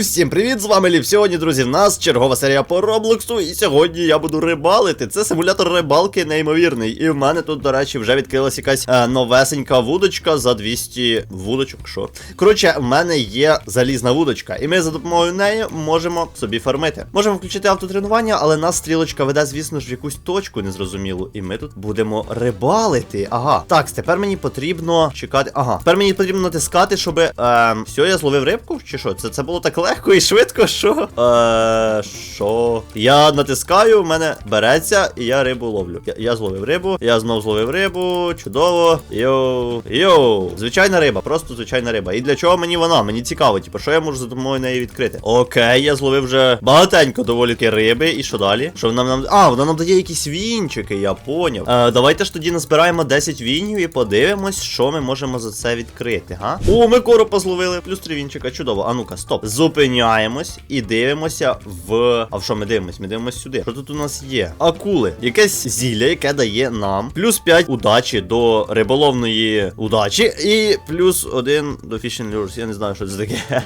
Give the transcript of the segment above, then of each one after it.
Всім привіт! З вами Лів. Сьогодні, друзі, в нас чергова серія по Роблоксу. І сьогодні я буду рибалити. Це симулятор рибалки неймовірний. І в мене тут, до речі, вже відкрилась якась е, новесенька вудочка за 200 вудочок. Що? Коротше, в мене є залізна вудочка, і ми за допомогою неї можемо собі фармити. Можемо включити автотренування, але нас стрілочка веде, звісно ж, в якусь точку незрозумілу. І ми тут будемо рибалити. Ага. Так, тепер мені потрібно чекати. Ага. Тепер мені потрібно натискати, щоб. Ем, все, я зловив рибку? Чи що? Це, це було так легко і швидко, що? Е, що? Я натискаю, в мене береться, і я рибу ловлю. Я, я зловив рибу, я знов зловив рибу. Чудово. Йоу. Йоу. Звичайна риба, просто звичайна риба. І для чого мені вона? Мені цікаво, типу, що я можу за допомогою неї відкрити? Окей, я зловив вже багатенько доволі таки риби. І що далі? Що вона нам. А, вона нам дає якісь вінчики, я поняв. Е, давайте ж тоді назбираємо 10 вінів і подивимось, що ми можемо за це відкрити, га? О, ми коропа зловили, плюс 3 вінчика, чудово. А ну-ка, стоп. Зупиняємось і дивимося в. А в що ми дивимось? Ми дивимось сюди. Що тут у нас є? Акули. Якесь зілля, яке дає нам плюс 5 удачі до риболовної удачі. І плюс 1 до Fishing Lures. Я не знаю, що це таке.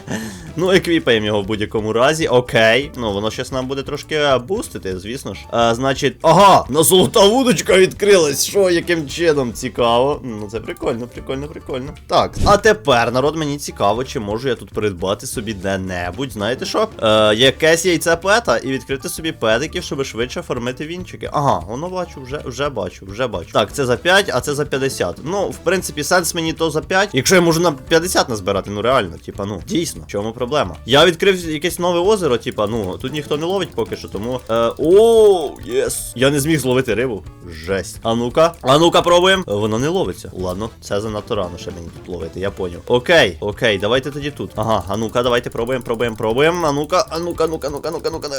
Ну, еквіпаємо його в будь-якому разі. Окей. Ну, воно щас нам буде трошки бустити, звісно ж. А, значить. Ага! На золота вудочка відкрилась. Що, яким чином? Цікаво. Ну, це прикольно, прикольно, прикольно. Так, а тепер, народ, мені цікаво, чи можу я тут придбати собі де-небудь. Знаєте що? Е, якесь яйце пета і відкрити собі петиків, щоб швидше фармити вінчики. Ага, воно бачу, вже вже бачу, вже бачу. Так, це за 5, а це за 50. Ну, в принципі, сенс мені то за 5. Якщо я можу на 50 назбирати, ну реально, типа, ну, дійсно, чому проблема? Я відкрив якесь нове озеро, типа, ну, тут ніхто не ловить поки що, тому. Е, о, єс! Я не зміг зловити рибу. Жесть. А ну-ка, а ну-ка, пробуємо. Е, Воно не ловиться. Ладно, це занадто рано ще мені тут ловити, я поняв. Окей, окей, давайте тоді тут. Ага, а ну-ка, давайте пробуємо, пробуємо, пробуємо. А ну-ка, а ну-ка, ну-ка, ну-ка, ну-ка, ну-ка. А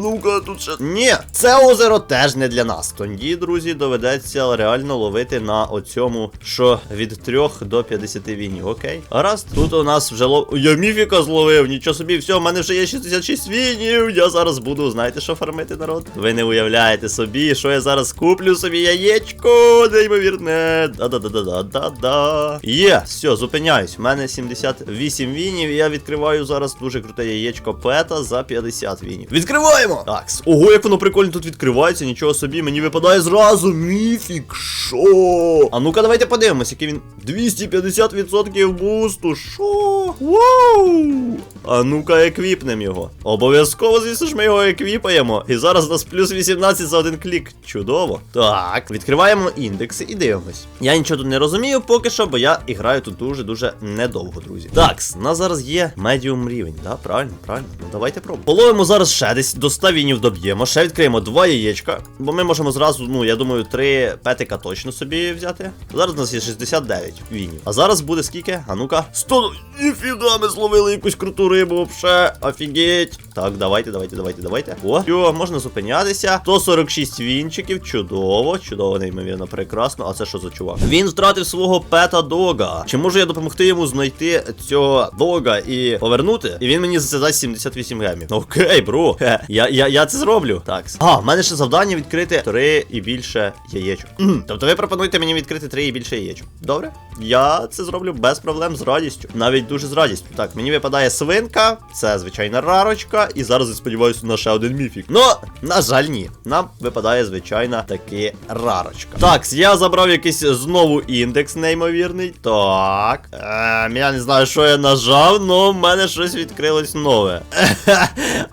Ну-ка, тут ще. Ні, це озеро теж не для нас. Тоді, друзі, доведеться реально ловити на оцьому, що від 3 до 50 вінів. Окей. Гаразд, тут у нас вже лов. Я міфіка зловив, нічого собі, все, в мене вже є 66 вінів. Я зараз буду, знаєте, що фармити народ? Ви не уявляєте собі, що я зараз куплю собі яєчко, неймовірне. Да-да-да-да-да-да. Є, все, зупиняюсь. У мене 78 вінів, і я відкриваю зараз дуже круте яєчко пета за 50 вінів. Відкриваємо! Так, ого, як воно прикольно тут відкривається, нічого собі, мені випадає зразу. Міфік, що? А ну-ка, давайте подивимось, який він. 250% бусту. Що? Вау! А ну-ка, еквіпнем його. Обов'язково, звісно ж, ми його еквіпаємо. І зараз у нас плюс 18 за один клік. Чудово. Так, відкриваємо індекси і дивимось. Я нічого тут не розумію поки що, бо я граю тут дуже-дуже недовго, друзі. Так, у нас зараз є медіум рівень, да? Правильно, правильно. Ну давайте пробуємо. Половимо зараз ще десь до 100 вінів доб'ємо. Ще відкриємо два яєчка. Бо ми можемо зразу, ну, я думаю, три петика точно собі взяти. Зараз у нас є 69 вінів. А зараз буде скільки? А ну-ка. 100. Ніфіга, ми зловили якусь круту рибу, вообще. Офігеть. Так, давайте, давайте, давайте, давайте. О, все, можна зупинятися. 146 вінчиків. Чудово, чудово, неймовірно, прекрасно. А це що за чувак? Він втратив свого пета дога. Чи можу я допомогти йому знайти цього дога і повернути? І він мені за це дасть 78 гемів. Окей, бро. Хе, Я, я, я це зроблю. Так. А, в мене ще завдання відкрити 3 і більше яєчок. Кхм, Тобто ви пропонуєте мені відкрити 3 і більше яєчок. Добре? Я це зроблю без проблем з радістю. Навіть дуже з радістю. Так, мені випадає свинка, це звичайна рарочка, і зараз я сподіваюся на ще один міфік. Ну, на жаль, ні. Нам випадає звичайна таки рарочка. Так, я забрав якийсь знову індекс неймовірний. Так. Ем, я не знаю, що я нажав, але в мене щось відкрилось нове.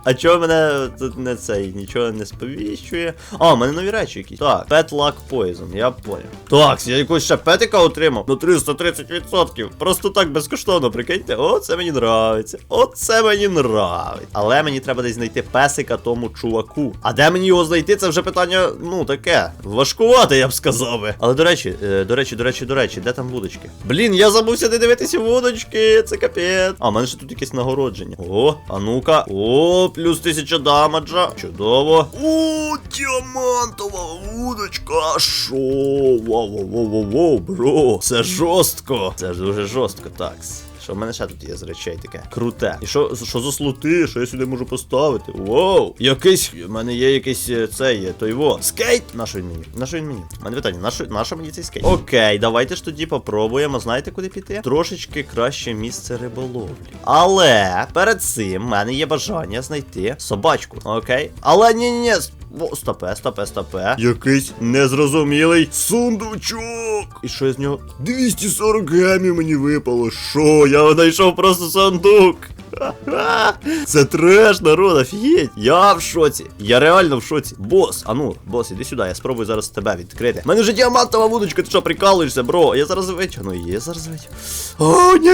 А чого мене тут не цей нічого не сповіщує? А, у мене нові речі якісь. Так, Pet Luck Poison, я поняв. Так, я якогось ще петика отримав. Ну 330%. Просто так безкоштовно, прикиньте. О, це мені нравиться. Оце мені нравиться. Але мені треба десь знайти песика тому чуваку. А де мені його знайти? Це вже питання, ну, таке. Важкувате, я б сказав би. Але до речі, е, до речі, до речі, до речі, де там вудочки? Блін, я забувся не дивитися вудочки. Це капець. А, в мене ще тут якесь нагородження. О, а ну-ка. О, плюс 1000 дамаджа. Чудово. О, діамантова вудочка. Шо? Вау, вау, вау, вау, бро. Це жорстко. Це ж дуже жорстко, так. Що в мене ще тут є з речей таке. Круте. І що, що за слоти? Що я сюди можу поставити? Воу! Якийсь. У мене є якийсь е, цей, той во. Скейт! На що він мені? На що він мені? У мене питання, на що, на що мені цей скейт? Окей, давайте ж тоді попробуємо. Знаєте, куди піти? Трошечки краще місце риболовлі. Але перед цим в мене є бажання знайти собачку. Окей. Але ні, ні, ні. О, стопе, стопе, стопе. Якийсь незрозумілий сундучок. І що з нього? 240 гемів мені випало. Що? Я знайшов просто сундук. Це треш, народ, офігеть. Я в шоці. Я реально в шоці. Бос, а ну, бос, іди сюди, я спробую зараз тебе відкрити. У мене вже діамантова вудочка, ти що прикалуєшся, бро? Я зараз витягну її, я зараз витягну. О, ні,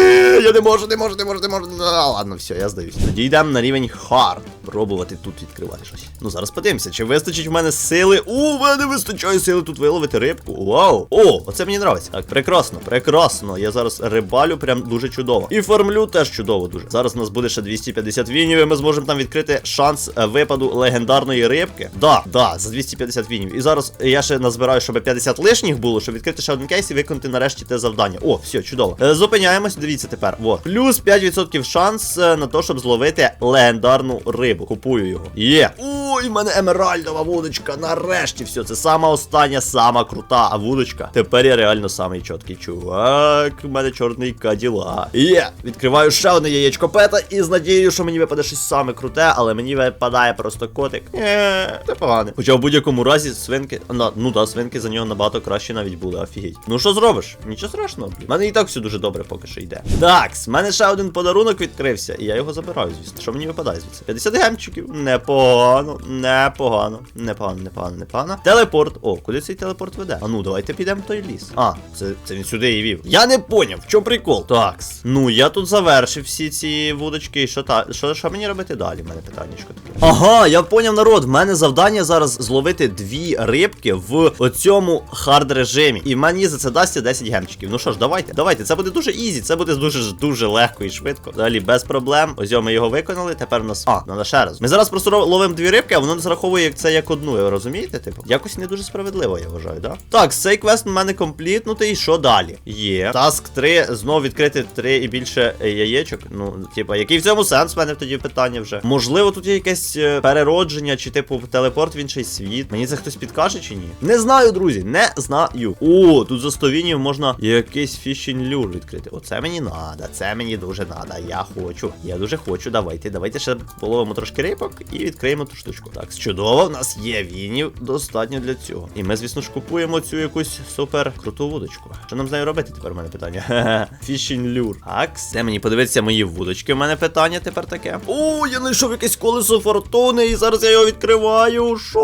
я не можу, не можу, не можу, не можу. А, ладно, все, я здаюсь. Тоді йдемо на рівень хард. Пробувати тут відкривати щось. Ну зараз подивимося, чи вистачить в мене сили. У, мене вистачає сили тут виловити рибку. Вау! О, оце мені нравиться. Так, прекрасно, прекрасно. Я зараз рибалю прям дуже чудово. І формлю теж чудово дуже. Зараз нас буде ще 250 вінів, і ми зможемо там відкрити шанс е, випаду легендарної рибки. Да, да, за 250 вінів. І зараз я ще назбираю, щоб 50 лишніх було, щоб відкрити ще один кейс і виконати нарешті те завдання. О, все, чудово. Е, Зупиняємось, дивіться тепер. Во. Плюс 5% шанс е, на те, щоб зловити легендарну рибу. Купую його. Є. Ой, в мене емеральдова вудочка. Нарешті все. Це сама остання, сама крута вудочка. Тепер я реально самий чіткий чувак. У мене чорний каділа. Є. Відкриваю ще одне яєчко пета і з надією, що мені випаде щось саме круте, але мені випадає просто котик. Е, це погане. Хоча в будь-якому разі свинки. Ну да, свинки за нього набагато краще навіть були, офігеть. Ну що зробиш? Нічого страшного, блін. У мене і так все дуже добре поки що йде. Так, в мене ще один подарунок відкрився, і я його забираю, звісно. Що мені випадає звідси? 50 гемчиків. Непогано, непогано, непогано, непогано, непогано. Телепорт. О, куди цей телепорт веде? А ну, давайте підемо в той ліс. А, це, це він сюди і вів. Я не поняв, в чому прикол. Такс. Ну, я тут завершив всі ці вудочки. І що та що, що мені робити далі? Мене питаннячко таке. Ага, я поняв народ. В мене завдання зараз зловити дві рибки в оцьому хард режимі. І мені за це дасться 10 гемчиків. Ну що ж, давайте, давайте. Це буде дуже ізі, це буде дуже дуже легко і швидко. Далі без проблем. Ось ми його виконали. Тепер у нас. А, треба ще раз. Ми зараз просто ро- ловимо дві рибки, а воно як це як одну. Ви розумієте? Типу, якось не дуже справедливо, я вважаю, да? Так, цей квест у мене комплітнутий. Що далі? Є. Таск 3, знову відкрити 3 і більше яєчок. Ну, типа, який в цьому сенс? У мене тоді питання вже. Можливо, тут є якесь е, переродження, чи типу телепорт в інший світ. Мені це хтось підкаже чи ні? Не знаю, друзі, не знаю. О, тут за 100 вінів можна якийсь фішінг люр відкрити. Оце мені надо, це мені дуже надо. Я хочу. Я дуже хочу. Давайте, давайте ще половимо трошки рибок і відкриємо ту штучку. Так, чудово, в нас є вінів достатньо для цього. І ми, звісно ж, купуємо цю якусь супер круту вудочку. Що нам з нею робити тепер у мене питання? Фішінг люр. Так, це мені подивитися мої вудочки. У мене питання тепер таке. О, я знайшов якесь колесо фортуни, і зараз я його відкриваю. Що?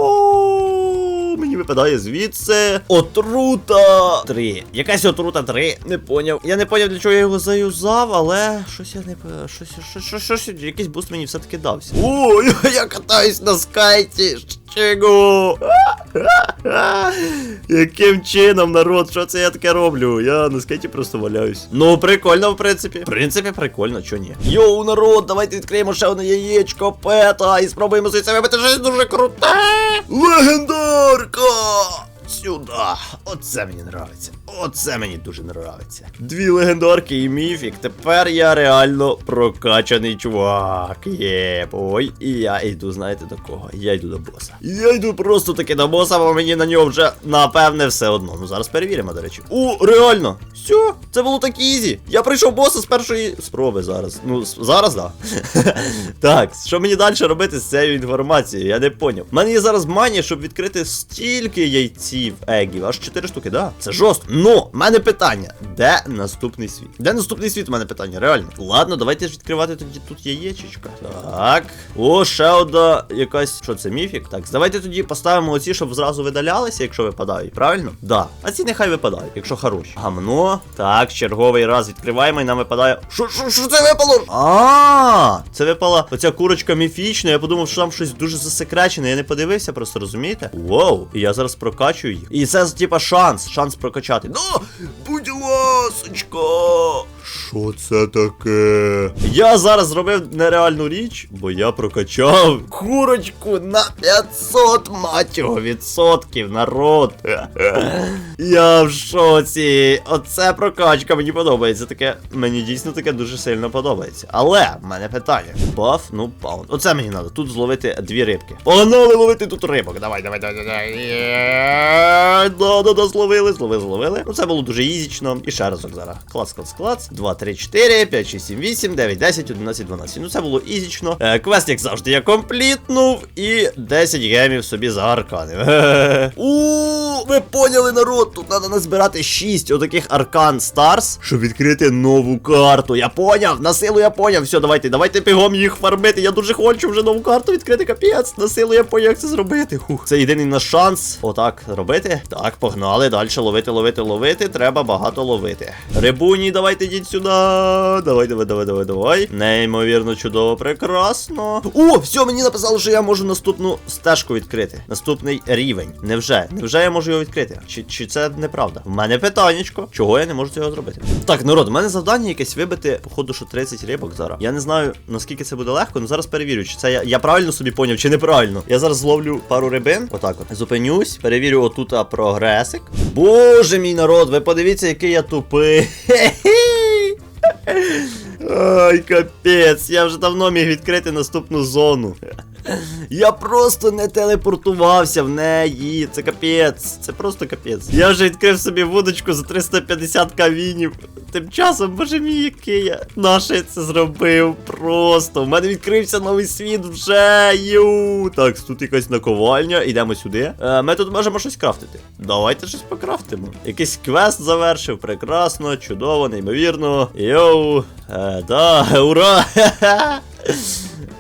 Випадає звідси. Отрута 3. Якась отрута 3. Не поняв. Я не поняв, для чого я його заюзав, але щось я не щось, щось, щось, щось, якийсь буст мені все-таки дався. О, я, катаюсь на скайті. Чого? Яким чином, народ, що це я таке роблю? Я на скейті просто валяюсь. Ну, прикольно, в принципі. В принципі, прикольно, чо ні. Йоу, народ, давайте відкриємо ще одне яєчко пета і спробуємо звідси вибити щось дуже круте. Легендарка! Сюди. Оце мені нравиться. Оце мені дуже нравиться. Дві легендарки і міфік. Тепер я реально прокачаний чувак. Є, ой, і я йду, знаєте до кого? Я йду до боса. Я йду просто таки до боса, бо мені на нього вже напевне все одно. Ну зараз перевіримо, до речі. О, реально! Все, це було так ізі. Я прийшов боса з першої спроби зараз. Ну, зараз, да. так, що мені далі робити з цією інформацією? Я не поняв. У мене є зараз манія, щоб відкрити стільки яйців егів. Аж 4 штуки, да? Це жорстко. Ну, мене питання: де наступний світ? Де наступний світ? У мене питання, реально. Ладно, давайте ж відкривати тоді тут яєчечка. Так. О, ще одна якась. Що це, міфік? Так, давайте тоді поставимо оці, щоб зразу видалялися, якщо випадають, правильно? Да. А ці нехай випадають, якщо хороші. Гамно. Так, черговий раз відкриваємо і нам випадає. Що, що, що це випало? А, це випала оця курочка міфічна. Я подумав, що там щось дуже засекречене. Я не подивився, просто розумієте? Воу, і я зараз прокачую їх. І це типа шанс, шанс прокачати. Ну, будь ласочка. Що це таке? Я зараз зробив нереальну річ, бо я прокачав курочку на 500 мать відсотків, народ. Я в шоці. Оце прокачка, мені подобається. Таке, мені дійсно таке дуже сильно подобається. Але в мене питання. Баф, ну паунд. Оце мені треба. Тут зловити дві рибки. Погнали ловити тут рибок. Давай, давай, давай, давай. Да, да, да, зловили, зловили, зловили. Ну це було дуже ізічно. І ще разок зараз. Клац, клац, клац. 2, 3, 4, 5, 6, 7, 8, 9, 10, 11, 12. Ну це було ізічно. Е, квест, як завжди, я комплітнув. І 10 гемів собі заарканив. У, ви поняли, народ? Тут треба назбирати 6 отаких аркан Старс, щоб відкрити нову карту. Я поняв, на силу я поняв. Все, давайте, давайте бігом їх фармити. Я дуже хочу вже нову карту відкрити, капець. На силу я поняв, як це зробити. Хух. Це єдиний наш шанс. Отак робити. Так, погнали. Далі ловити, ловити, ловити. Треба багато ловити. Рибуні, давайте йдіть сюди. Давай, давай, давай, давай, давай. Неймовірно, чудово, прекрасно. О, все, мені написало, що я можу наступну стежку відкрити. Наступний рівень. Невже? Невже я можу його відкрити? Чи, чи це неправда? В мене питаннячко. Чого я не можу цього зробити? Так, народ, у мене завдання якесь вибити, походу, що 30 рибок зараз. Я не знаю, наскільки це буде легко, але зараз перевірю, чи це я, я правильно собі поняв, чи неправильно. Я зараз зловлю пару рибин. Отак от. Зупинюсь, перевірю отут прогресик. Боже мій народ, ви подивіться, який я тупий. Ай, капець, я вже давно міг відкрити наступну зону. Я просто не телепортувався в неї. Це капець. Це просто капець. Я вже відкрив собі вудочку за 350 кавінів. Тим часом, боже мій, який я наше це зробив. Просто. У мене відкрився новий світ вже. Ю. Так, тут якась наковальня. Йдемо сюди. Е, ми тут можемо щось крафтити. Давайте щось покрафтимо. Якийсь квест завершив. Прекрасно, чудово, неймовірно. Йоу. Е, да, ура!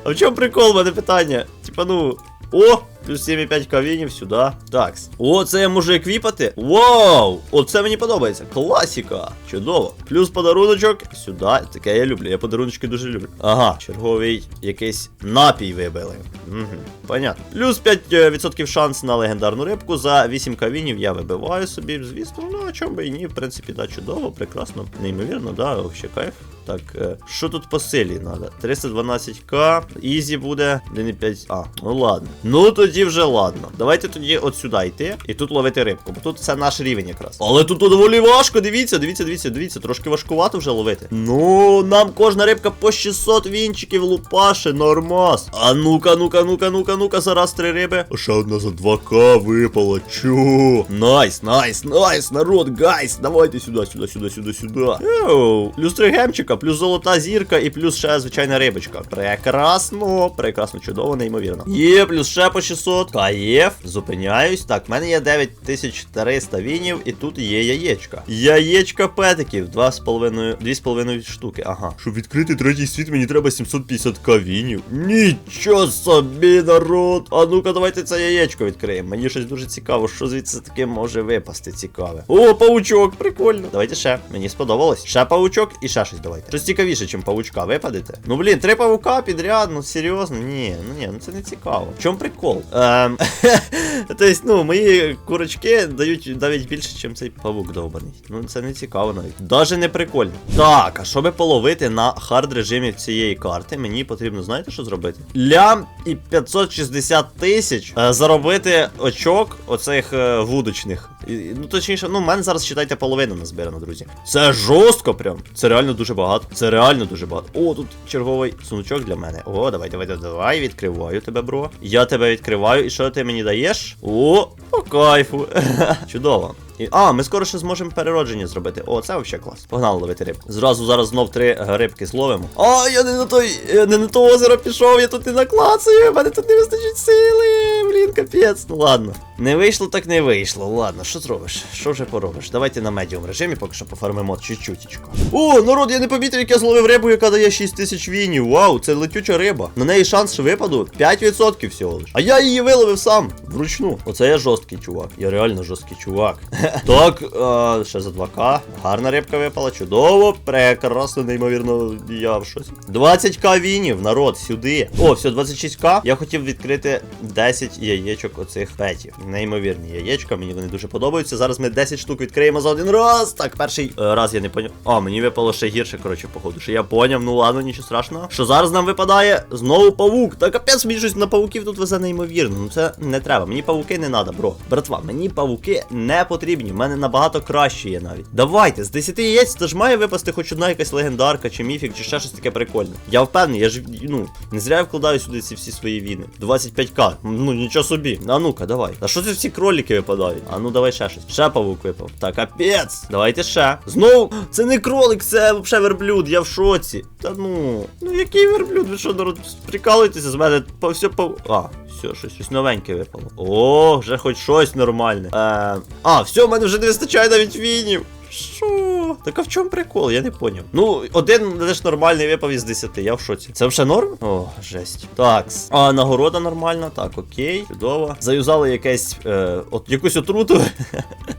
А в чому прикол, мене питання? Типа, ну. О! Плюс 7,5 кавінів сюди. Такс. О, це я можу еквіпати. Вау! Оце мені подобається. Класіка. Чудово. Плюс подаруночок сюди. Таке я люблю. Я подаруночки дуже люблю. Ага, черговий якийсь напій вибили. Угу. Понятно. Плюс 5% шанс на легендарну рибку. За 8 кавінів я вибиваю собі, звісно. Ну, а чому би і ні, в принципі, да, чудово, прекрасно, неймовірно, да, вообще кайф. Так, е, що тут по силі треба? 312к, ізі буде 1,5. А, ну ладно. Ну тоді вже ладно. Давайте тоді от сюди йти і тут ловити рибку, бо тут це наш рівень якраз. Але тут доволі важко, дивіться, дивіться, дивіться, дивіться, трошки важкувато вже ловити. Ну, нам кожна рибка по 600 вінчиків лупаше, нормас. А ну-ка, ну-ка, ну-ка, ну-ка, ну-ка, зараз три риби. Ще одна за 2к випала. Чу. Найс, найс, найс, народ, гайс. Давайте сюди, сюди, сюди, сюди, сюди. Йоу. Плюс три гемчика, плюс золота зірка і плюс ще звичайна рибочка. Прекрасно, прекрасно, чудово, неймовірно. Є, плюс ще по 600. Каєв, зупиняюсь. Так, в мене є 9300 вінів, і тут є яєчка. Яєчка петиків, 2,5 2,5 штуки. Ага. Щоб відкрити третій світ, мені треба 750 кавінів. Нічого собі, народ. А ну-ка, давайте це яєчко відкриємо. Мені щось дуже цікаво, що звідси таке може випасти цікаве. О, паучок, прикольно. Давайте ще. Мені сподобалось. Ще паучок і ще щось давайте. Щось цікавіше, чим павучка, випадете. Ну блін, три павука підряд, ну серйозно, ні, ну ні, ну це не цікаво. В чому прикол? Ем, Тобто, ну, мої курочки дають навіть більше, ніж цей павук довбаний. Ну це не цікаво навіть. Даже не прикольно. Так, а щоб половити на хард режимі цієї карти, мені потрібно, знаєте, що зробити? Лям і 560 тисяч е, заробити очок оцих е, вудочних. Ну точніше, ну, в мене зараз читайте половину назбирано, друзі. Це жорстко прям. Це реально дуже багато. Це реально дуже багато. О, тут черговий сундучок для мене. О, давай, давай, давай, відкриваю тебе, бро. Я тебе відкриваю. І що ти мені даєш? О, по кайфу. Чудово. І, а, ми скоро ще зможемо переродження зробити. О, це взагалі клас. Погнали ловити рибку. Зразу зараз знов три рибки зловимо. А, я не на той, я не на то озеро пішов, я тут не наклацаю, мене тут не вистачить сили. Блін, капець. Ну ладно. Не вийшло, так не вийшло. Ладно, що зробиш? Що вже поробиш? Давайте на медіум режимі поки що пофармимо чуть-чутічко. О, народ, я не помітив, як я зловив рибу, яка дає 6 тисяч вінів. Вау, це летюча риба. На неї шанс випаду 5% всього лиш. А я її виловив сам, вручну. Оце я жорсткий чувак. Я реально жорсткий чувак. Так, е, ще за 2К. Гарна рибка випала, чудово, прекрасно, неймовірно, я в шоці. 20к вінів, народ, сюди. О, все, 26к. Я хотів відкрити 10 яєчок оцих петів. Неймовірні яєчка, мені вони дуже подобаються. Зараз ми 10 штук відкриємо за один раз. Так, перший е, раз я не поняв. А, мені випало ще гірше, коротше, походу. Що я поняв, ну ладно, нічого страшного. Що зараз нам випадає знову павук. Та капець, мені щось на павуків тут везе неймовірно. Ну це не треба. Мені павуки не треба, бро. Братва, мені павуки не потрібні. В мене набагато краще є навіть. Давайте, з 10 яєць це ж має випасти хоч одна якась легендарка, чи міфік, чи ще щось таке прикольне. Я впевнений, я ж ну не зря я вкладаю сюди ці всі свої віни. 25к. Ну нічого собі. А ну-ка, давай. А що це всі кролики випадають? А ну давай ще щось. Ще павук випав. Так, капець. Давайте ще. Знову, це не кролик, це взагалі верблюд, я в шоці. Та ну. Ну який верблюд? Ви що, народ, прикалуєтеся з мене? По все по. А, все, щось, щось новеньке випало. О, вже хоч щось нормальне. Е, а, все, в мене вже не вистачає навіть вінів. Що? Так а в чому прикол? Я не поняв. Ну, один лише нормальний випав із 10, я в шоці. Це вже норм? О, жесть. Такс. А нагорода нормальна, так, окей, чудово. Заюзали якесь, е, от якусь отруту.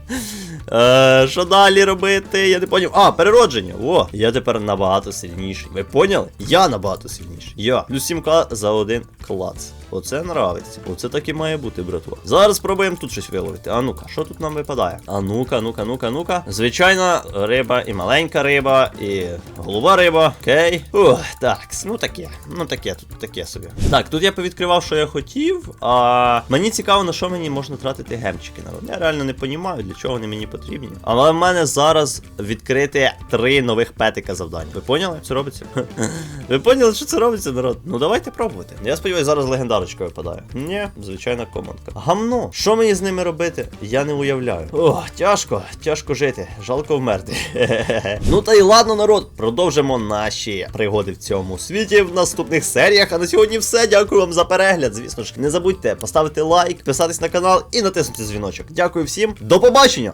Е, Що далі робити? Я не поняв. А, переродження. О, я тепер набагато сильніший. Ви поняли? Я набагато сильніший. Я. Плюс 7к за один клац. Оце нравиться. Оце так і має бути, братва. Зараз спробуємо тут щось виловити. А ну-ка, що тут нам випадає? А ну-ка, ну-ка, ну-ка, ну-ка. Звичайна риба, і маленька риба, і голова риба. Окей. Ух, так, ну таке. Ну таке, тут таке собі. Так, тут я повідкривав, що я хотів. А мені цікаво, на що мені можна тратити гемчики. Я реально не розумію, для чого вони мені потрібні. Але в мене зараз відкрити три нових петика завдань. Ви поняли? Що робиться? Ви поняли, що це робиться, народ? Ну давайте пробувати. Я сподіваюся, зараз легендарочка випадає. Ні, звичайна командка. Гамно, що мені з ними робити? Я не уявляю. О, тяжко, тяжко жити. Жалко вмерти. ну та й ладно, народ. Продовжимо наші пригоди в цьому світі в наступних серіях. А на сьогодні все. Дякую вам за перегляд. Звісно ж, не забудьте поставити лайк, підписатись на канал і натиснути дзвіночок. Дякую всім. До побачення!